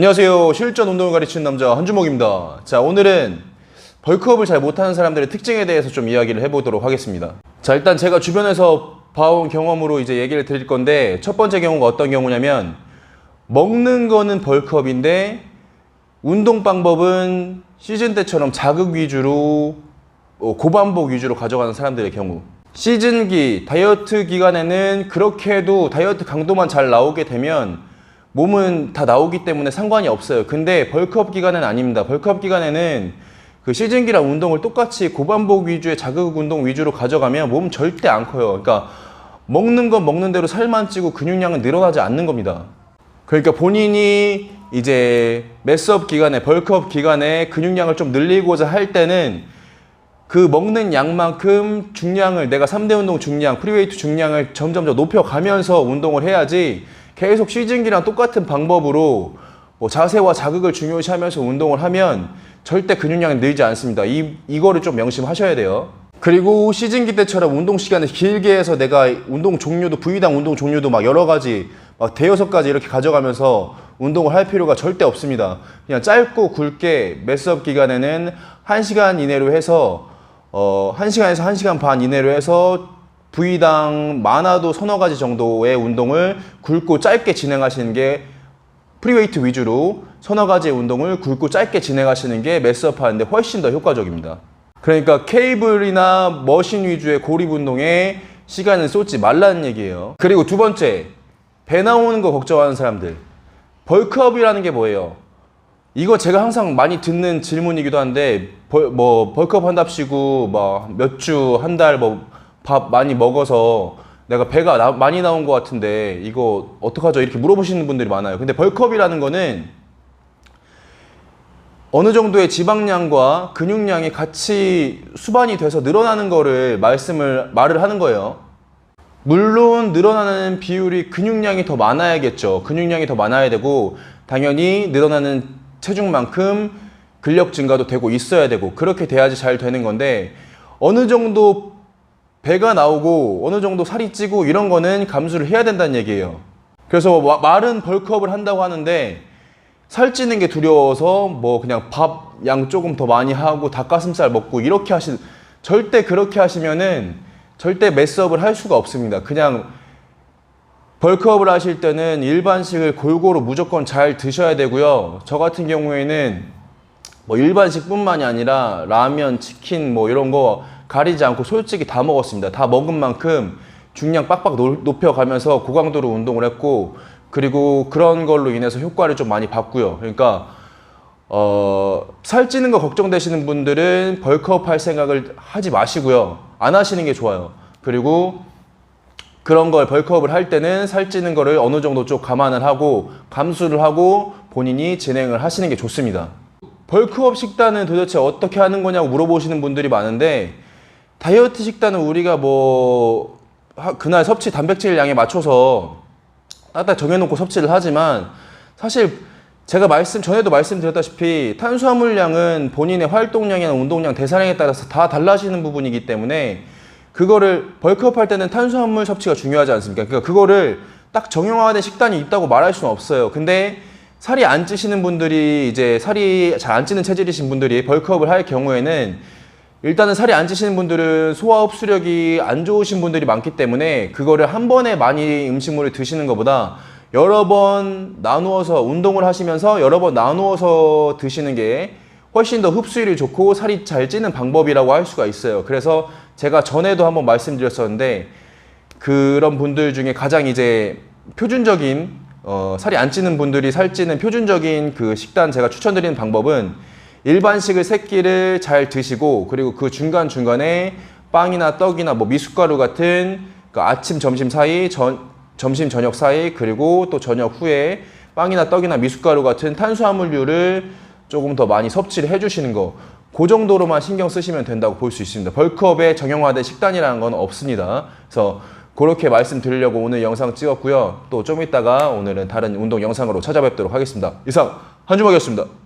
안녕하세요. 실전 운동을 가르치는 남자 한주목입니다. 자, 오늘은 벌크업을 잘 못하는 사람들의 특징에 대해서 좀 이야기를 해보도록 하겠습니다. 자, 일단 제가 주변에서 봐온 경험으로 이제 얘기를 드릴 건데 첫 번째 경우가 어떤 경우냐면 먹는 거는 벌크업인데 운동 방법은 시즌 때처럼 자극 위주로 어, 고반복 위주로 가져가는 사람들의 경우 시즌기 다이어트 기간에는 그렇게 해도 다이어트 강도만 잘 나오게 되면 몸은 다 나오기 때문에 상관이 없어요. 근데 벌크업 기간은 아닙니다. 벌크업 기간에는 그 시즌기랑 운동을 똑같이 고반복 위주의 자극 운동 위주로 가져가면 몸 절대 안 커요. 그러니까 먹는 건 먹는 대로 살만 찌고 근육량은 늘어나지 않는 겁니다. 그러니까 본인이 이제 매스업 기간에 벌크업 기간에 근육량을 좀 늘리고자 할 때는 그 먹는 양만큼 중량을 내가 3대 운동 중량, 프리웨이트 중량을 점점 더 높여가면서 운동을 해야지 계속 시즌기랑 똑같은 방법으로 뭐 자세와 자극을 중요시하면서 운동을 하면 절대 근육량이 늘지 않습니다. 이, 이거를 좀 명심하셔야 돼요. 그리고 시즌기 때처럼 운동 시간을 길게 해서 내가 운동 종류도 부위당 운동 종류도 막 여러 가지 막 대여섯 가지 이렇게 가져가면서 운동을 할 필요가 절대 없습니다. 그냥 짧고 굵게 매스업 기간에는 1시간 이내로 해서 어, 1시간에서 1시간 반 이내로 해서 부위당 많아도 서너 가지 정도의 운동을 굵고 짧게 진행하시는 게 프리웨이트 위주로 서너 가지의 운동을 굵고 짧게 진행하시는 게 매스업 하는데 훨씬 더 효과적입니다. 그러니까 케이블이나 머신 위주의 고립 운동에 시간을 쏟지 말라는 얘기예요. 그리고 두 번째, 배 나오는 거 걱정하는 사람들. 벌크업이라는 게 뭐예요? 이거 제가 항상 많이 듣는 질문이기도 한데 벌, 뭐 벌크업 한답시고 뭐 몇 주 한 달뭐 밥 많이 먹어서 내가 배가 나- 많이 나온 것 같은데 이거 어떡하죠? 이렇게 물어보시는 분들이 많아요. 근데 벌크업이라는 거는 어느 정도의 지방량과 근육량이 같이 수반이 돼서 늘어나는 거를 말씀을 말을 하는 거예요. 물론 늘어나는 비율이 근육량이 더 많아야겠죠. 근육량이 더 많아야 되고 당연히 늘어나는 체중만큼 근력 증가도 되고 있어야 되고 그렇게 돼야지 잘 되는 건데 어느 정도 배가 나오고 어느 정도 살이 찌고 이런 거는 감수를 해야 된다는 얘기예요. 그래서 와- 말은 벌크업을 한다고 하는데 살찌는 게 두려워서 뭐 그냥 밥 양 조금 더 많이 하고 닭가슴살 먹고 이렇게 하시 절대 그렇게 하시면은 절대 매스업을 할 수가 없습니다. 그냥 벌크업을 하실 때는 일반식을 골고루 무조건 잘 드셔야 되고요. 저 같은 경우에는 뭐 일반식뿐만이 아니라 라면, 치킨 뭐 이런 거 가리지 않고 솔직히 다 먹었습니다. 다 먹은 만큼 중량 빡빡 높- 높여가면서 고강도로 운동을 했고 그리고 그런 걸로 인해서 효과를 좀 많이 봤고요. 그러니까 어, 살찌는 거 걱정되시는 분들은 벌크업 할 생각을 하지 마시고요. 안 하시는 게 좋아요. 그리고 그런 걸 벌크업을 할 때는 살찌는 거를 어느 정도 좀 감안을 하고 감수를 하고 본인이 진행을 하시는 게 좋습니다. 벌크업 식단은 도대체 어떻게 하는 거냐고 물어보시는 분들이 많은데 다이어트 식단은 우리가 뭐 하- 그날 섭취 단백질 양에 맞춰서 딱딱 정해놓고 섭취를 하지만 사실 제가 말씀 전에도 말씀드렸다시피 탄수화물량은 본인의 활동량이나 운동량, 대사량에 따라서 다 달라지는 부분이기 때문에 그거를 벌크업 할 때는 탄수화물 섭취가 중요하지 않습니까? 그러니까 그거를 딱 정형화된 식단이 있다고 말할 수는 없어요. 근데 살이 안 찌시는 분들이 이제 살이 잘 안 찌는 체질이신 분들이 벌크업을 할 경우에는 일단은 살이 안 찌시는 분들은 소화 흡수력이 안 좋으신 분들이 많기 때문에 그거를 한 번에 많이 음식물을 드시는 것보다 여러 번 나누어서 운동을 하시면서 여러 번 나누어서 드시는 게 훨씬 더 흡수율이 좋고 살이 잘 찌는 방법이라고 할 수가 있어요. 그래서 제가 전에도 한번 말씀드렸었는데 그런 분들 중에 가장 이제 표준적인 어, 살이 안 찌는 분들이 살찌는 표준적인 그 식단 제가 추천드리는 방법은 일반식을 세 끼를 잘 드시고 그리고 그 중간 중간에 빵이나 떡이나 뭐 미숫가루 같은 그 아침 점심 사이 전, 점심 저녁 사이 그리고 또 저녁 후에 빵이나 떡이나 미숫가루 같은 탄수화물류를 조금 더 많이 섭취를 해주시는 거. 그 정도로만 신경 쓰시면 된다고 볼 수 있습니다. 벌크업에 정형화된 식단이라는 건 없습니다. 그래서 그렇게 말씀드리려고 오늘 영상 찍었고요. 또 좀 이따가 오늘은 다른 운동 영상으로 찾아뵙도록 하겠습니다. 이상 한주먹이었습니다.